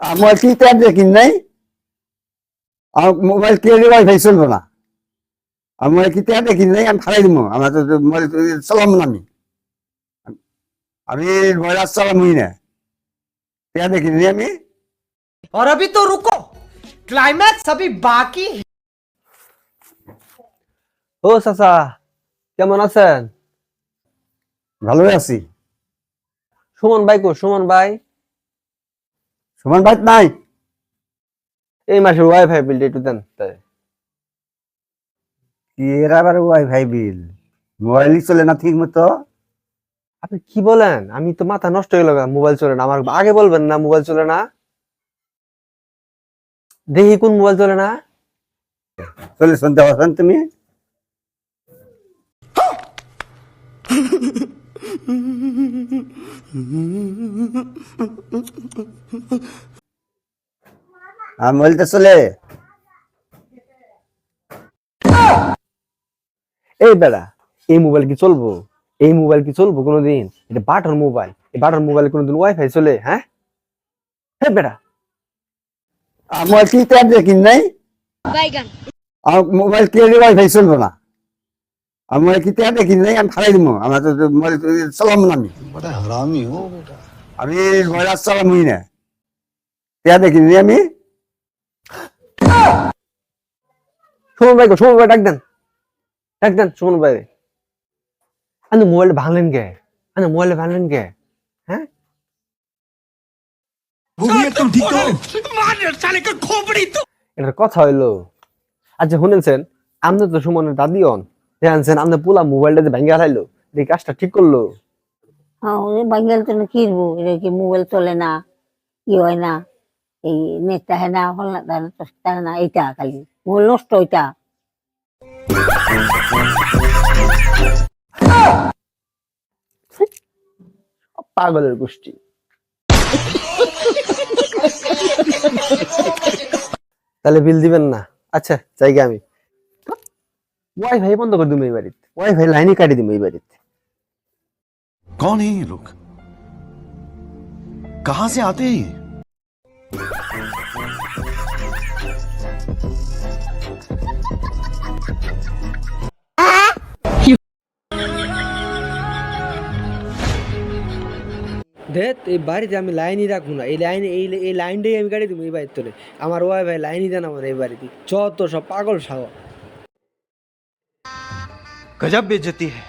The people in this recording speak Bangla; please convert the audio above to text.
আমার কি ট্যাব দেখি নাই আমার মোবাইল কিনে ওয়াইফাই চলবো না আমার কি ট্যাব দেখি নাই আমি ফালাই দিব আমার তো মোবাইল চালাম না আমি আমি মোবাইল আর চালামই না ট্যাব দেখি নাই আমি और अभी तो रुको क्लाइमैक्स अभी बाकी है ও চাচা কেমন আছেন ভালোই আছি সুমন ভাই কো সুমন ভাই সমান ভাই নাই? এই মাসের ওয়াইফাই বিলটা একটু দেন তাই। কি এর আবার ওয়াইফাই বিল মোবাইলই চলে না ঠিক মতো আপনি কি বলেন? আমি তো মাথা নষ্ট হয়ে গেল মোবাইল চলে না। আমার আগে বলবেন না মোবাইল চলে না। দেখি কোন মোবাইল চলে না। চলে শুনতে পারছেন তুমি? আমি বলতে চলে এই বেড়া এই মোবাইল কি চলবো এই মোবাইল কি চলবো কোনোদিন এটা বাটর মোবাইল এই বাটর মোবাইলে কোনোদিন ওয়াইফাই চলে হ্যাঁ হ্যাঁ বেড়া আমার কি ট্যাব দেখি নাই মোবাইল কি ওয়াইফাই চলবো না আমার কি ট্যাব দেখি নাই আমি ফালাই দিব আমার তো মোবাইল চলাম না আমি হারামি হো বেটা আমি না। ট্যাব দেখি নাই আমি? সুমন ভাই সুমন ভাই ডাক দেন। ডাক দেন সুমন ভাই। মোবাইল ভাঙলেন কে? মোবাইল ভাঙলেন কে? হ্যাঁ? এটার কথা হইল আচ্ছা শুনেছেন আপনি তো সুমনের দাদি হন। আপনি পুলা মোবাইলটা যে ভেঙে হারাইলো এই কাজটা ঠিক করল। হ্যাঁ কিনবো কি মোবাইল চলে না ই হয় না, এই নেটটা হয় না, হল না, তাহলে তাহলে না, এইটা খালি মোবাইল নষ্ট ওইটা। পাগলের গোষ্ঠী। তাহলে বিল দিবেন না? আচ্ছা জায়গা আমি। ওয়াইফাই বন্ধ করে দিবো এই বাড়িতে। ওয়াইফাই লাইনই কাটি দিবো এই বাড়িতে। कौन है ये लोग कहां से आते हैं ये দেখ এই বাড়িতে আমি লাইনই রাখবো না এই লাইন এই এই লাইনটাই আমি কাটি দিব এই বাড়ির তোলে আমার ওয়াইফাই লাইনই দেন আমার এই বাড়িতে যত সব পাগল সাগর गजब बेइज्जती है